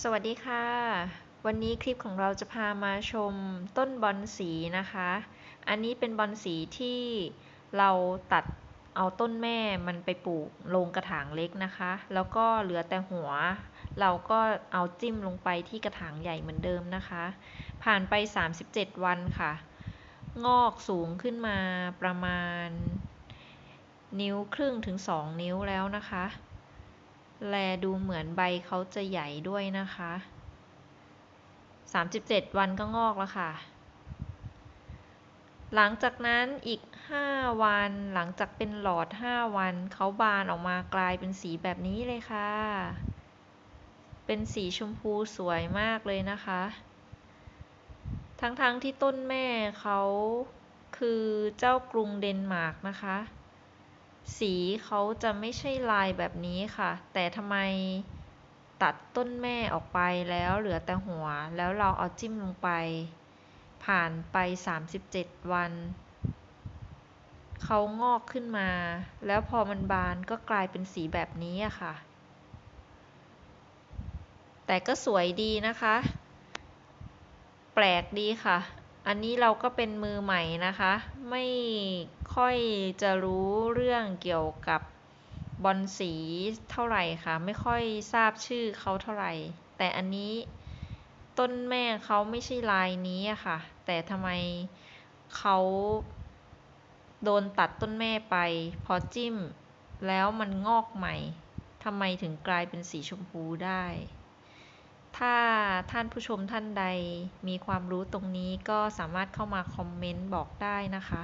สวัสดีค่ะ วันนี้คลิปของเราจะพามาชมต้นบอนสีนะคะ อันนี้เป็นบอนสีที่เราตัดเอาต้นแม่มันไปปลูกลงกระถางเล็กนะคะ แล้วก็เหลือแต่หัว เราก็เอาจิ้มลงไปที่กระถางใหญ่เหมือนเดิมนะคะ ผ่านไป 37 วันค่ะ งอกสูงขึ้นมาประมาณ นิ้วครึ่งถึง 2 นิ้วแล้วนะคะ แลดูเหมือนใบเขาจะใหญ่ด้วยนะคะ 37 วันก็งอกแล้วค่ะ หลังจากนั้นอีก 5 วันหลังจากเป็นหลอด 5 วันเขาบานออกมากลายเป็นสีแบบนี้เลยค่ะ เป็นสีชมพูสวยมากเลยนะคะ ทั้งๆทที่ต้นแม่เขาคือเจ้ากรุงเดนมาร์กนะคะ สีเขาจะไม่ใช่ลายแบบนี้ค่ะ แต่ทำไมตัดต้นแม่ออกไปแล้วเหลือแต่หัว แล้วเราเอาจิ้มลงไป ผ่านไป 37 วัน เขางอกขึ้นมา แล้วพอมันบานก็กลายเป็นสีแบบนี้อะค่ะ แต่ก็สวยดีนะคะ แปลกดีค่ะ อันนี้เราก็เป็นมือใหม่นะคะ ไม่ค่อยจะรู้เรื่องเกี่ยวกับบอลสีเท่าไหร่ค่ะ ไม่ค่อยทราบชื่อเขาเท่าไหร่ แต่อันนี้ต้นแม่เขาไม่ใช่ลายนี้อะค่ะ แต่ทำไมเขาโดนตัดต้นแม่ไป พอจิ้มแล้วมันงอกใหม่ทำไมถึงกลายเป็นสีชมพูได้ ถ้าท่านผู้ชมท่านใดมีความรู้ตรงนี้ก็สามารถเข้ามาคอมเมนต์บอกได้นะคะ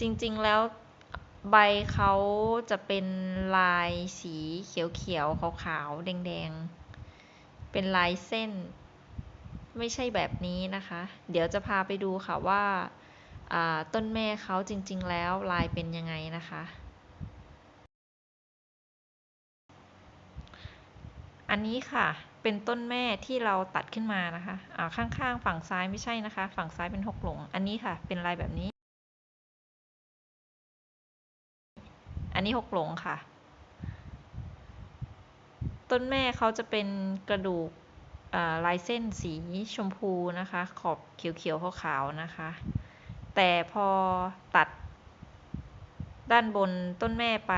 จริงๆแล้วใบเขาจะเป็นลายสีเขียวๆขาวๆแดงๆ เป็นลายเส้น ไม่ใช่แบบนี้นะคะ เดี๋ยวจะพาไปดูค่ะว่าต้นแม่เขาจริงๆแล้วลายเป็นยังไงนะคะ อันนี้ค่ะเป็นต้นแม่ที่เราตัดขึ้นมานะคะอ่าข้างๆ ฝั่งซ้ายไม่ใช่นะคะ ฝั่งซ้ายเป็นหกหลง อันนี้ค่ะ เป็นลายแบบนี้ อันนี้หกหลงค่ะ ต้นแม่เขาจะเป็นกระดูกลายเส้นสีชมพูนะคะ ขอบเขียวๆขาวๆนะคะ แต่พอตัด ด้านบนต้นแม่ไป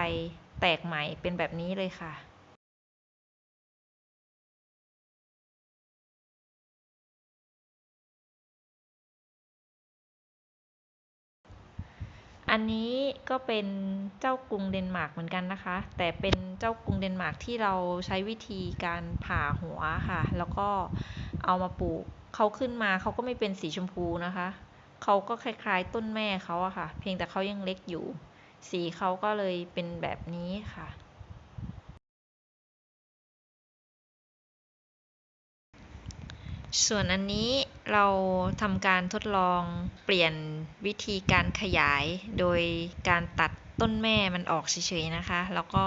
แตกใหม่เป็นแบบนี้เลยค่ะ อันนี้ก็เป็นเจ้ากรุงเดนมาร์กเหมือนกันนะคะ แต่เป็นเจ้ากรุงเดนมาร์กที่เราใช้วิธีการผ่าหัวค่ะ แล้วก็เอามาปลูกเขาขึ้นมาเขาก็ไม่เป็นสีชมพูนะคะเขาก็คล้ายๆ ต้นแม่เขาอะค่ะ เพียงแต่เขายังเล็กอยู่ สีเขาก็เลยเป็นแบบนี้ค่ะ ส่วนอันนี้ เราทำการทดลองเปลี่ยนวิธีการขยาย โดยการตัดต้นแม่มันออกเฉยๆนะคะ แล้วก็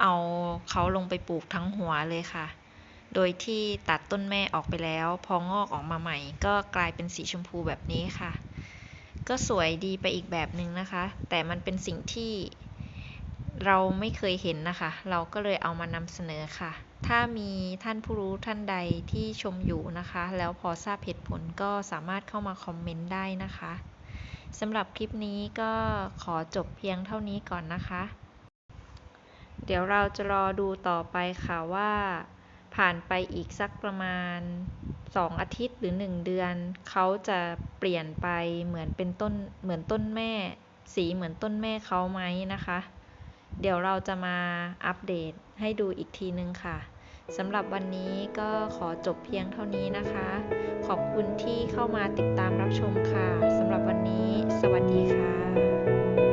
เอาเขาลงไปปลูกทั้งหัวเลยค่ะ โดยที่ตัดต้นแม่ออกไปแล้ว พองอกออกมาใหม่ ก็กลายเป็นสีชมพูแบบนี้ค่ะ ก็สวยดีไปอีกแบบหนึ่งนะคะ แต่มันเป็นสิ่งที่ เราไม่เคยเห็นนะคะ เราก็เลยเอามานำเสนอค่ะ ถ้ามีท่านผู้รู้ท่านใดที่ชมอยู่นะคะ แล้วพอทราบเหตุผลก็สามารถเข้ามาคอมเมนต์ได้นะคะสำหรับคลิปนี้ก็ขอจบเพียงเท่านี้ก่อนนะคะ เดี๋ยวเราจะรอดูต่อไปค่ะว่า ผ่านไปอีกสักประมาณ 2 อาทิตย์หรือ 1 เดือน เขาจะเปลี่ยนไปเหมือนเป็นต้นเหมือนต้นแม่ สีเหมือนต้นแม่เขาไหมนะคะ เดี๋ยวเราจะมาอัปเดตให้ดูอีกทีนึงค่ะ สำหรับวันนี้ก็ขอจบเพียงเท่านี้นะคะ ขอบคุณที่เข้ามาติดตามรับชมค่ะ สำหรับวันนี้ สวัสดีค่ะ